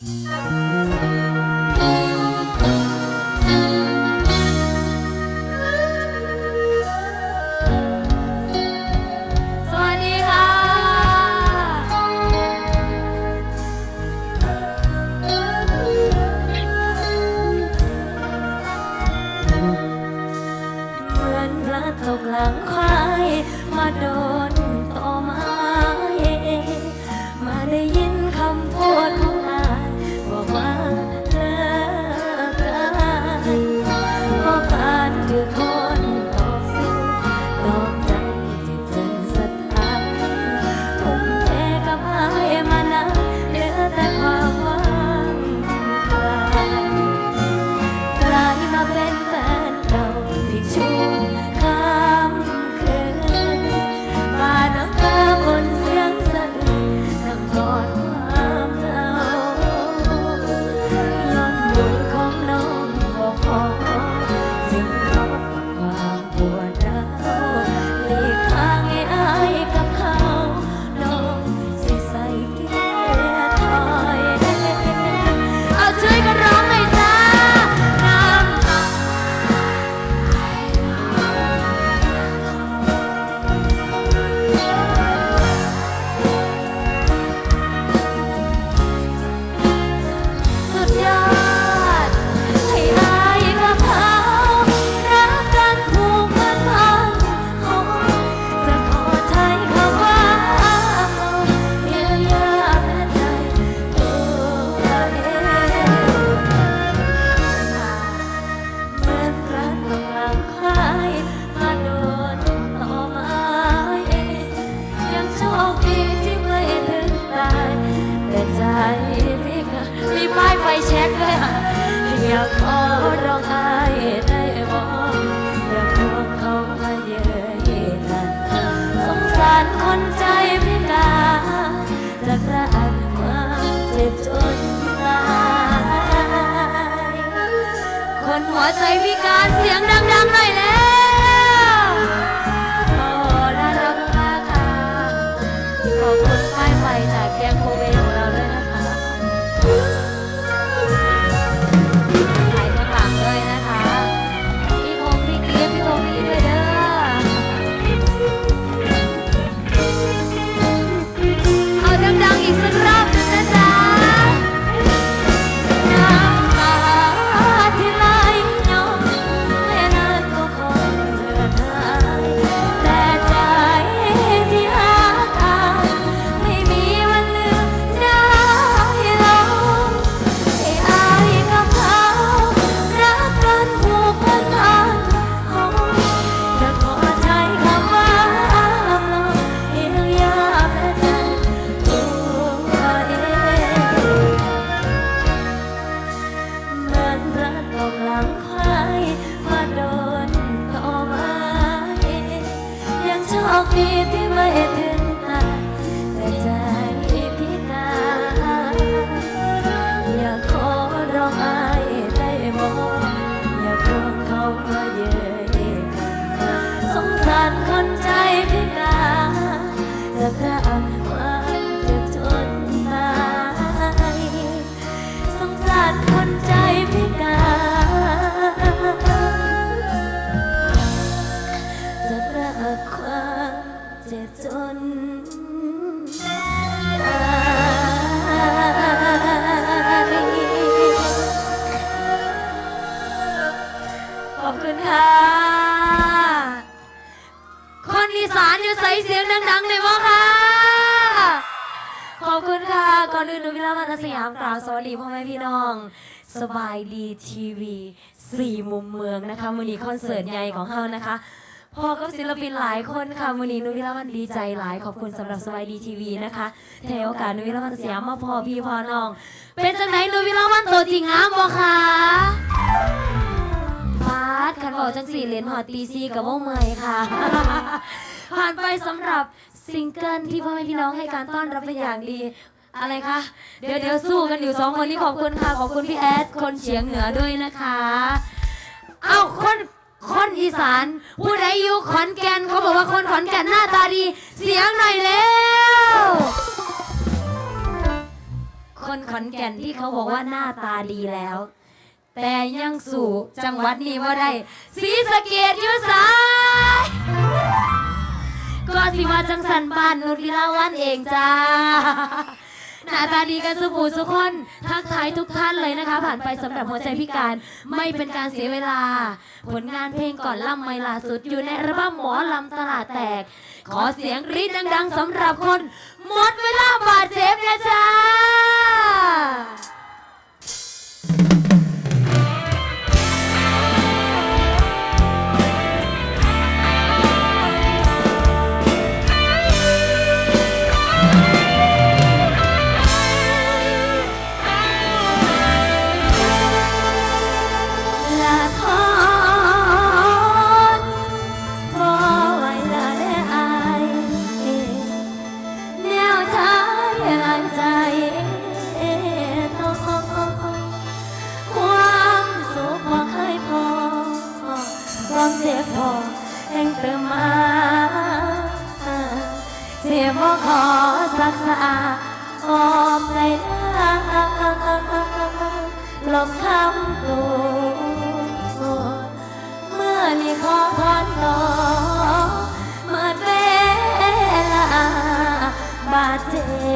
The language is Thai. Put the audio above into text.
ส กเลยอะอยากขอร้องไห้ได้บออยากขอเขามาเย้ยกันสงสารคนใจพิการจะกระอักความเจ็บจนตายคนหัวใจพิการเสียงดังๆหน่อยแล้ว คนใจพิการจะรักความเจ็บจนตายขอบคุณค่ะ คนอีสานอยู่ใส่เสียงดังๆหน่อยมั้งค่ะ ขอบคุณค่ะ ก่อนอื่นหนูพิลาวันสยามกล่าวสวัสดีพ่อแม่พี่น้อง สบายดีทีวีสี่มุมเมืองนะคะมือนี้คอนเสิร์ตใหญ่ของเขานะคะ พอกับศิลปินหลายคนค่ะมือนี้หนุพิลาวันดีใจหลายขอบคุณสำหรับสบายดีทีวีนะคะเทโอกาสหนุพิลาวันสยามมาพอพี่พอน้อง เป็นจังไหนหนุพิลาวันตัวจริงงามบ่คะพาดคันบอกจังสี่เหรียญหอตีซีกับว่าเมอยค่ะ ผ่านไปสำหรับ ซิงเกิลที่พ่อแม่พี่น้องให้การต้อนรับเป็นอย่างดี อะไรคะ เดี๋ยวเดี๋ยวสู้กันอยู่สองคนนี้ขอบคุณค่ะ ขอบคุณพี่แอดคนเฉียงเหนือด้วยนะคะ เอาคนคนอีสานผู้ใดอยู่ขอนแก่นเขาบอกว่าคนขอนแก่นหน้าตาดี เสียงหน่อยแล้วคนขอนแก่นที่เขาบอกว่าหน้าตาดีแล้ว แต่ยังสู่จังหวัดนี้ว่าได้สีสะเกดยุสา ก็สิว่าจังสันบานนุชวิลาวันเองจ้าหน้าตาดีกันสุภูสุคนทักทายทุกท่านเลยนะคะ ผ่านไปสำหรับหัวใจพิการไม่เป็นการเสียเวลา ผลงานเพลงก่อนล่ำไม่ล่าสุดอยู่ในรั้มหมอลำตลาดแตก ขอเสียงรีดดัง ๆสำหรับคน หมดเวลาบาดเจ็บนะจ้า เติมมา เสียบ่ขอสักสะอาออมใจนะลบคำตัวเมื่อนี่ขอถอนต่อเมื่อเวลาบาดเจ็บ